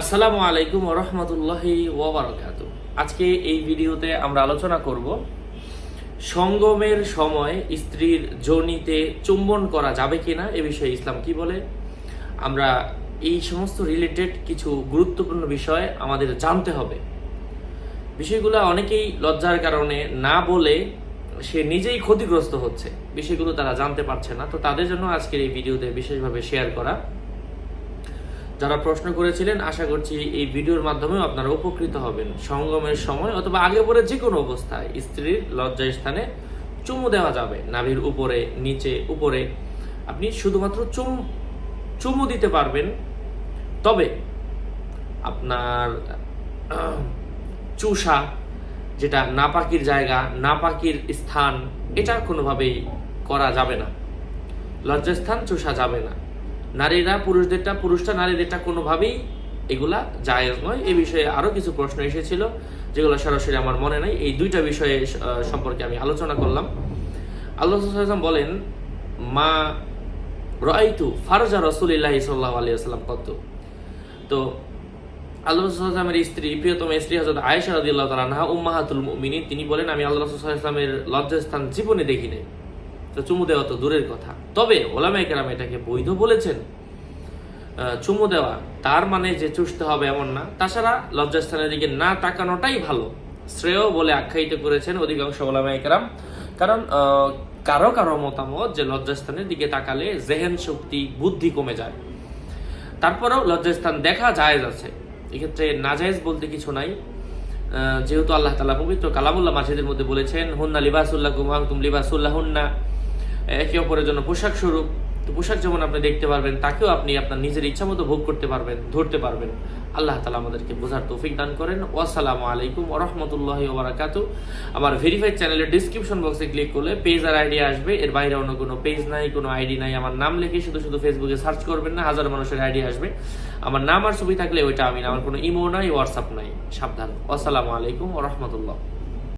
আসসালামু আলাইকুম রহমতুল্লাহি ওবরাকাতু আজকে এই ভিডিওতে আমরা আলোচনা করব সঙ্গমের সময় স্ত্রীর যোনিতে চুম্বন করা যাবে কিনা, এ বিষয়ে ইসলাম কি বলে? আমরা এই সমস্ত রিলেটেড কিছু গুরুত্বপূর্ণ বিষয় আমাদের জানতে হবে। বিষয়গুলো অনেকেই লজ্জার কারণে না বলে সে নিজেই ক্ষতিগ্রস্ত হচ্ছে। বিষয়গুলো তারা জানতে পারছে না। তো তাদের জন্য আজকের এই ভিডিওতে বিশেষভাবে শেয়ার করা। যারা প্রশ্ন করেছিলেন, আশা করছি এই ভিডিওর মাধ্যমেও আপনারা উপকৃত হবেন। সঙ্গমের সময় অথবা আগে পরে যে কোনো অবস্থায় স্ত্রীর লজ্জায় স্থানে চুমু দেওয়া যাবে। নাভির উপরে, নিচে, উপরে। আপনি শুধুমাত্র চুম, চুমু দিতে পারবেন। তবে আপনার চুষা, যেটা নাপাকির জায়গা, নাপাকির স্থান, এটা কোনোভাবেই করা যাবে না। লজ্জাস্থান চুষা যাবে না। নারীরা, পুরুষদেরটা, পুরুষটা, নারীদেরটা কোনোভাবেই এগুলা জায়েজ নয়। এই বিষয়ে আরও কিছু প্রশ্ন এসেছিল, যেগুলো সরাসরি আমার মনে নাই। এই দুইটা বিষয়ে সম্পর্কে আমি আলোচনা করলাম। আল্লাহ বলেন, মা রাইতু ফারজা রসুলিল্লাহ সাল্লাহ আলিয়াল্লাম কত? তো আল্লাহ রসুলের স্ত্রী, প্রিয়তম স্ত্রী হজরত আয়েশা রাদিয়াল্লাহু তাআলা আনহা, উম্মাহাতুল মুমিনিন, তিনি বলেন, আমি আল্লাহ রসুলের লজ্জাস্থান জীবনে দেখি নাই। তো চুমু দেওয়া তো দূরের কথা। তবে ওলামায়ে কেরাম এটাকে বৈধ বলেছেন। চুমু দেওয়া তার মানে যে চুষতে হবে এমন না। তাছাড়া লজ্জাস্থানের দিকে না তাকানোটাই ভালো। শ্রেয় বলে আখ্যায়িত করেছেন অধিকাংশ ওলামায়ে কেরাম। কারণ কারও কারও মতামত যে লজ্জাস্থানের দিকে তাকালে জেহেন শক্তি, বুদ্ধি কমে যায়। তারপরেও লজ্জাস্থান দেখা জায়েজ আছে। এক্ষেত্রে নাজায়েজ বলতে কিছু নাই। যেহেতু আল্লাহ তালা পবিত্র কালামুল্লাহ মাসিদের মধ্যে বলেছেন, হুন্না লিবাসুল্লাহ কুমাহ তুম লিবাসুল্লাহ হুন্না একে অপরের জন্য পোশাক স্বরূপ। তো পোশাক যেমন আপনি দেখতে পারবেন, তাকেও আপনি আপনার নিজের ইচ্ছা মতো ভোগ করতে পারবেন, ধরতে পারবেন। আল্লাহ তালা আমাদেরকে বোঝার তৌফিক দান করেন। ওয়াসালামু আলাইকুম ওরহমতুল্লাহ ওবরাকাতু আমার ভেরিফাইড চ্যানেলের ডিসক্রিপশন বক্সে ক্লিক করলে পেজ আর আইডি আসবে। এর বাইরে অন্য কোনো পেজ নাই, কোনো আইডি নাই। আমার নাম লিখে শুধু শুধু ফেসবুকে সার্চ করবেন না, হাজার মানুষের আইডি আসবে। আমার নাম আর ছবি থাকলে ওইটা আমি না আমার কোনো ইমো নাই হোয়াটসঅ্যাপ নাই। সাবধান। আসসালামু আলাইকুম ওরহমতুল্লাহ